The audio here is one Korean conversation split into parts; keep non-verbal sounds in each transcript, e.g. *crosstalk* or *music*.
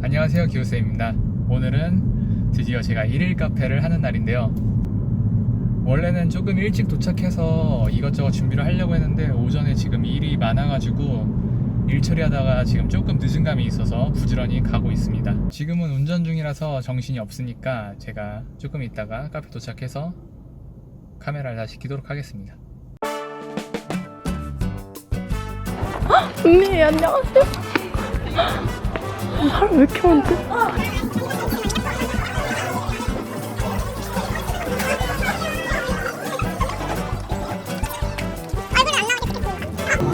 안녕하세요 기호쌤입니다. 오늘은 드디어 제가 일일 카페를 하는 날인데요. 원래는 조금 일찍 도착해서 이것저것 준비를 하려고 했는데 오전에 지금 일이 많아가지고 일 처리하다가 지금 조금 늦은 감이 있어서 부지런히 가고 있습니다. 지금은 운전 중이라서 정신이 없으니까 제가 조금 있다가 카페 도착해서 카메라를 다시 켜도록 하겠습니다. 언니 안녕하세요. 사람 왜 이렇게 많지?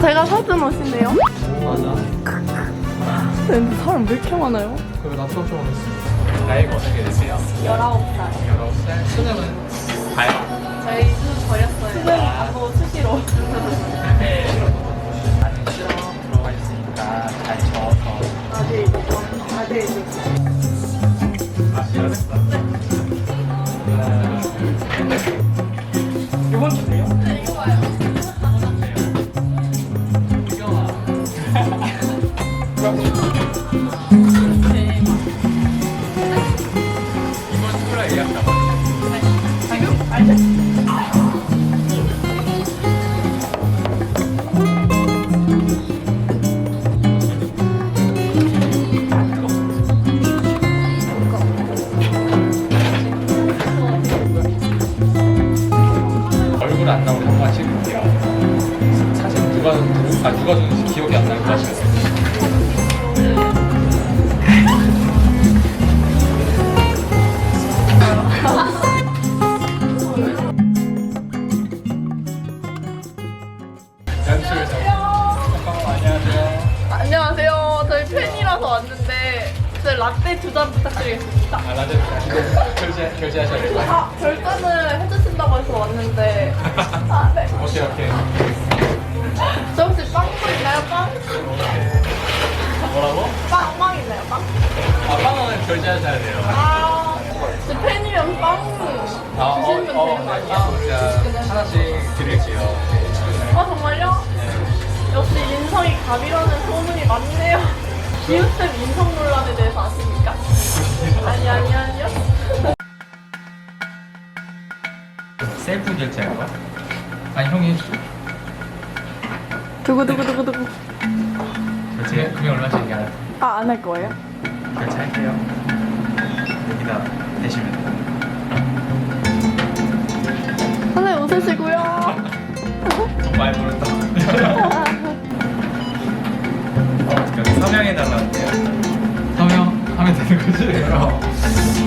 제가 사준 옷인데요. 맞아 근데 사람 왜 이렇게 많아요? 그리고 나 수업 좀 하겠습니다 나이가 어떻게 되세요? 19살. 19살 수능은 봐요 저희 수능 버렸어요. 수능 안보 수시로. 나는 실험 들어가 있으니까 잘 적어서 아들 아? 이번? 네. 네. 예약 잡아 나오게 한번 찍을게요 사진 누가 누, 아 누가 줬는지 기억이 안 나는 거 같아요. 안녕하세요. 안녕하세요. 저희 팬이라서 왔는데 라떼 두 잔 부탁드리겠습니다. 아 라떼 결제 결제하셔야 될것 같아요 아 결제는 해주신다고 해서 왔는데 아 네. 오케이 오케이 저 혹시 빵도 있나요? 빵? 뭐라고? 빵, 빵 있나요? 빵? 아 빵은 결제하셔야 돼요 아, 저 팬이면 빵 아, 주시면 되는 거 네. 아니에요? 아, 제가 하나씩 드릴게요. 아 정말요? 역시 인성이 갑이라는 소문이 많네요. 기우쌤 인성 논란에 대해서 아십니까? 아니 아니 아니요. 셀프 결제할 거야? 아니, 형이 해줘. 두구 두구 두구 두구. 결제, 금액 얼마인지 얘기 안 해. 아안 할 거예요? 결제할게요. 서명해달라는데요. 서명하면 되는 거지? 음.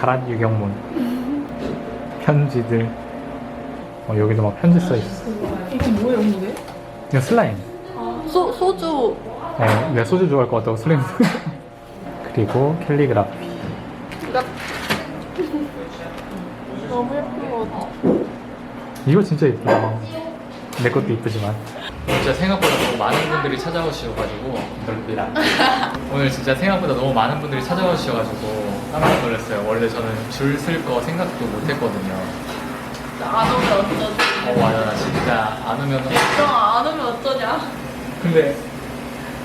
가란 유경문 편지들 어, 여기도 막 편지 써 있어. 이게 뭐예요, 근데? 이거 슬라임. 소 소주. 네, 내가 소주 좋아할 것 같다고 슬라임. 그리고 캘리그라피. 나 너무 예쁜 것 같아. 이거 진짜 이쁘다. 내 것도 이쁘지만. 진짜 생각보다 너무 많은 분들이 찾아오셔가지고 별로입니다. *laughs* 오늘 진짜 생각보다 너무 많은 분들이 찾아오셔가지고 깜짝 놀랐어요. 원래 저는 줄 쓸 거 생각도 못했거든요. 안 오면 어쩌지? 어 맞아, 나 진짜 안 오면 그럼 안 오면 어쩌냐? 근데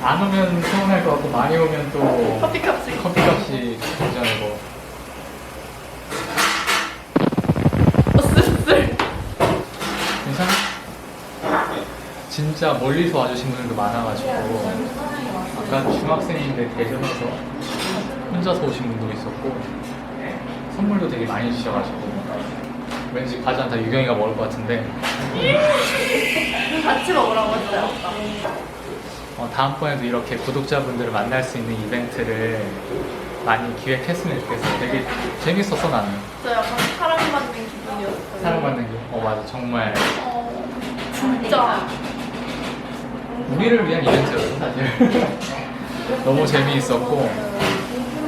안 오면 서운할 것 같고 많이 오면 또 커피값이. 커피값이 굉장히고 어, 쓸쓸. 괜찮아? 진짜 멀리서 와주신 분들도 많아가지고 아까 중학생인데 대전에서 혼자서 오신 분도 있었고 선물도 되게 많이 주셔가지고 왠지 과자 다 유경이가 먹을 것 같은데 같이 먹으라고 했어요. 어, 다음번에도 이렇게 구독자분들을 만날 수 있는 이벤트를 많이 기획했으면 좋겠어요. 되게 재밌었어 나는 저 약간 사랑받는 기분이었어요. 사랑받는 게. 어 맞아 정말 어, 진짜. 우리를 위한 이벤트였어 사실. *laughs* 너무 재미있었고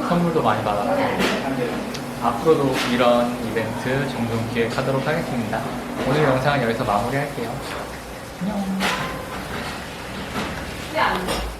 선물도 많이 받았고 앞으로도 이런 이벤트 종종 기획하도록 하겠습니다. 오늘 영상은 여기서 마무리할게요. 안녕.